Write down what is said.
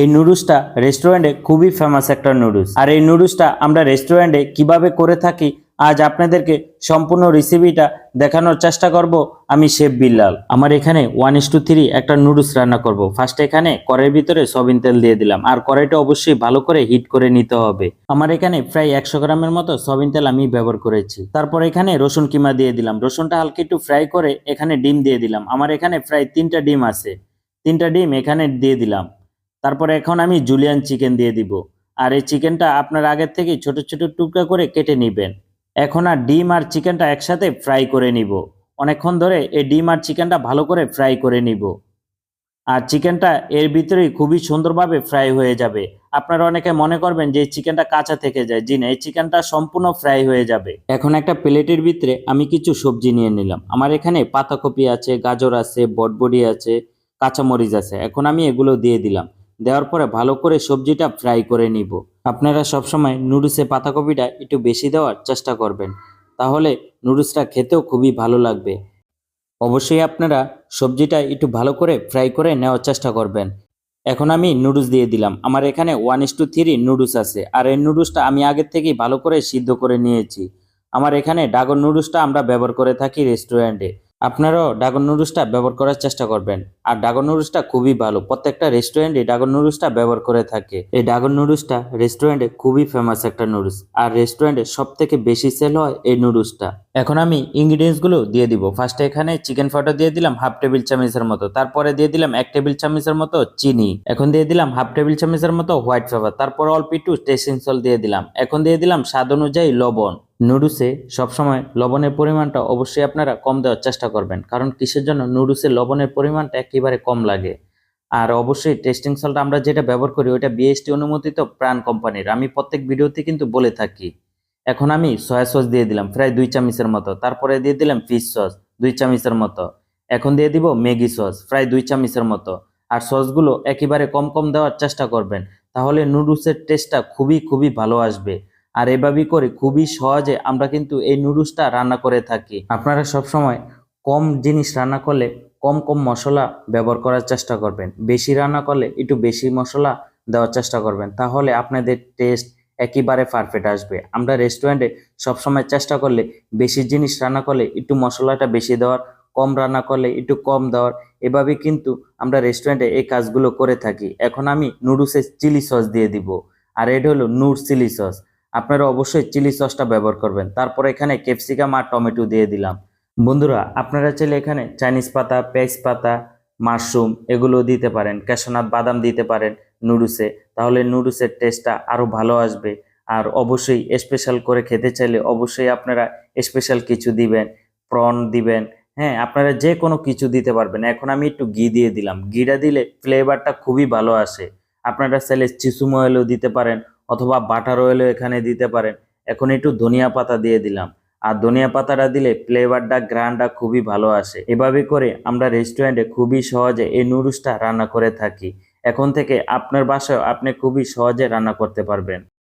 এই নুডলসটা রেস্টুরেন্টে খুবই ফেমাস একটা নুডলস। আর এই নুডলসটা আমরা রেস্টুরেন্টে কীভাবে করে থাকি, আজ আপনাদেরকে সম্পূর্ণ রেসিপিটা দেখানোর চেষ্টা করব আমি শেফ বিল্লাল আমার এখানে ওয়ান ইস টু থ্রি একটা নুডলস রান্না করব। ফার্স্ট এখানে কড়াইয়ের ভিতরে সবিন তেল দিয়ে দিলাম। আর কড়াইটা অবশ্যই ভালো করে হিট করে নিতে হবে। আমার এখানে প্রায় একশো গ্রামের মতো সবিন তেল আমি ব্যবহার করেছি। তারপর এখানে রসুন কিমা দিয়ে দিলাম। রসুনটা হালকা একটু ফ্রাই করে এখানে ডিম দিয়ে দিলাম। আমার এখানে প্রায় তিনটা ডিম আছে। তিনটা ডিম এখানে দিয়ে দিলাম। তারপরে এখন আমি জুলিয়ান চিকেন দিয়ে দিব। আর এই চিকেনটা আপনার আগের থেকে ছোট ছোট টুকরা করে কেটে নেবেন। এখন আর ডিম আর চিকেনটা একসাথে ফ্রাই করে নিব। অনেকক্ষণ ধরে এই ডিম আর চিকেনটা ভালো করে ফ্রাই করে নিব। আর চিকেনটা এর ভিতরেই খুবই সুন্দরভাবে ফ্রাই হয়ে যাবে। আপনারা অনেকে মনে করবেন যে চিকেনটা কাঁচা থেকে যায়। জি না, এই চিকেনটা সম্পূর্ণ ফ্রাই হয়ে যাবে। এখন একটা প্লেটের ভিতরে আমি কিছু সবজি নিয়ে নিলাম। আমার এখানে পাতাকপি আছে, গাজর আছে, বটবডি আছে, কাঁচামরিচ আছে। এখন আমি এগুলো দিয়ে দিলাম। দেওয়ার পরে ভালো করে সবজিটা ফ্রাই করে নিব। আপনারা সবসময় নুডলসে পাতাকপিটা একটু বেশি দেওয়ার চেষ্টা করবেন। তাহলে নুডলসটা খেতেও খুবই ভালো লাগবে। অবশ্যই আপনারা সবজিটা একটু ভালো করে ফ্রাই করে নেওয়ার চেষ্টা করবেন। এখন আমি নুডলস দিয়ে দিলাম। আমার এখানে one is two three noodles আছে। আর এই নুডলসটা আমি আগের থেকেই ভালো করে সিদ্ধ করে নিয়েছি। আমার এখানে ডাগর নুডলসটা আমরা ব্যবহার করে থাকি রেস্টুরেন্টে আপনারাও ডাগর নুডলসটা ব্যবহার করার চেষ্টা করবেন। আর ডাগর নুডলসটা খুবই ভালো। প্রত্যেকটা রেস্টুরেন্টে ডাগর নুডলসটা ব্যবহার করে থাকে। এই ডাগর নুডলসটা রেস্টুরেন্টে খুবই ফেমাস একটা নুডলস আর রেস্টুরেন্টে সব থেকে বেশি সেল হয় এই নুডলসটা এখন আমি ইনগ্রিডিয়েন্টসগুলো দিয়ে দিব। ফার্স্টে এখানে চিকেন ফাটা দিয়ে দিলাম হাফ টেবিল চামচের মতো। তারপরে দিয়ে দিলাম এক টেবিল চামচের মতো চিনি। এখন দিয়ে দিলাম হাফ টেবিল চামচের মতো হোয়াইট পেপার তারপর অল্প একটু টেস্টিং সল্ট দিয়ে দিলাম। এখন দিয়ে দিলাম স্বাদ অনুযায়ী লবণ। নুডলসে সবসময় লবণের পরিমাণটা অবশ্যই আপনারা কম দেওয়ার চেষ্টা করবেন। কারণ কিসের জন্য? নুডলসে লবণের পরিমাণটা একেবারে কম লাগে। আর অবশ্যই টেস্টিং সল্ট আমরা যেটা ব্যবহার করি, ওইটা বিএসটি অনুমোদিত প্রাণ কোম্পানির। আমি প্রত্যেক ভিডিওতে কিন্তু বলে থাকি। এখন আমি সয়া সস দিয়ে দিলাম, প্রায় দুই চামচের মতো। তারপরে দিয়ে দিলাম ফিশ সস দুই চামচের মতো। এখন দিয়ে দিব ম্যাগি সস প্রায় দুই চামচের মতো। আর সসগুলো একেবারে কম কম দেওয়ার চেষ্টা করবেন, তাহলে নুডলসের টেস্টটা খুবই খুবই ভালো আসবে। আর এভাবেই করে খুবই সহজে আমরা কিন্তু এই নুডলসটা রান্না করে থাকি। আপনারা সবসময় কম জিনিস রান্না করলে কম কম মশলা ব্যবহার করার চেষ্টা করবেন। বেশি রান্না করলে একটু বেশি মশলা দেওয়ার চেষ্টা করবেন। তাহলে আপনাদের টেস্ট একেবারে পারফেক্ট আসবে। আমরা রেস্টুরেন্টে সবসময় চেষ্টা করলে বেশি জিনিস রান্না করলে একটু মশলাটা বেশি দেওয়ার, কম রান্না করলে একটু কম দেওয়ার, এভাবে কিন্তু আমরা রেস্টুরেন্টে এই কাজগুলো করে থাকি। এখন আমি নুডলসের চিলি সস দিয়ে দিব। আর এটা হলো নুড চিলি সস আপনারা অবশ্যই চিলি সসটা ব্যবহার করবেন। তারপর এখানে ক্যাপসিকাম আর টমেটো দিয়ে দিলাম। বন্ধুরা, আপনারা চাইলে এখানে চাইনিজ পাতা, পেঁয়াজ পাতা, মাশরুম এগুলো দিতে পারেন ক্যাশনাথ বাদাম দিতে পারেন নুডলসে। তাহলে নুডলসের টেস্টটা আরও ভালো আসবে। আর অবশ্যই স্পেশাল করে খেতে চাইলে অবশ্যই আপনারা স্পেশাল কিছু দিবেন, প্রন দিবেন। হ্যাঁ আপনারা যে কোনো কিছু দিতে পারবেন। এখন আমি একটু ঘি দিয়ে দিলাম। ঘিটা দিলে ফ্লেভারটা খুবই ভালো আসে। আপনারা চাইলে চিসুম অয়েলও দিতে পারেন অথবা বাটার অয়েলও এখানে দিতে পারেন। এখন একটু ধনিয়া পাতা দিয়ে দিলাম। আর ধনিয়া পাতাটা দিলে ফ্লেভারটা গ্রানটা খুবই ভালো আসে। এভাবে করে আমরা রেস্টুরেন্টে খুবই সহজে এই নুডলসটা রান্না করে থাকি। এখন থেকে আপনার বাসায় আপনি খুবই সহজে রান্না করতে পারবেন।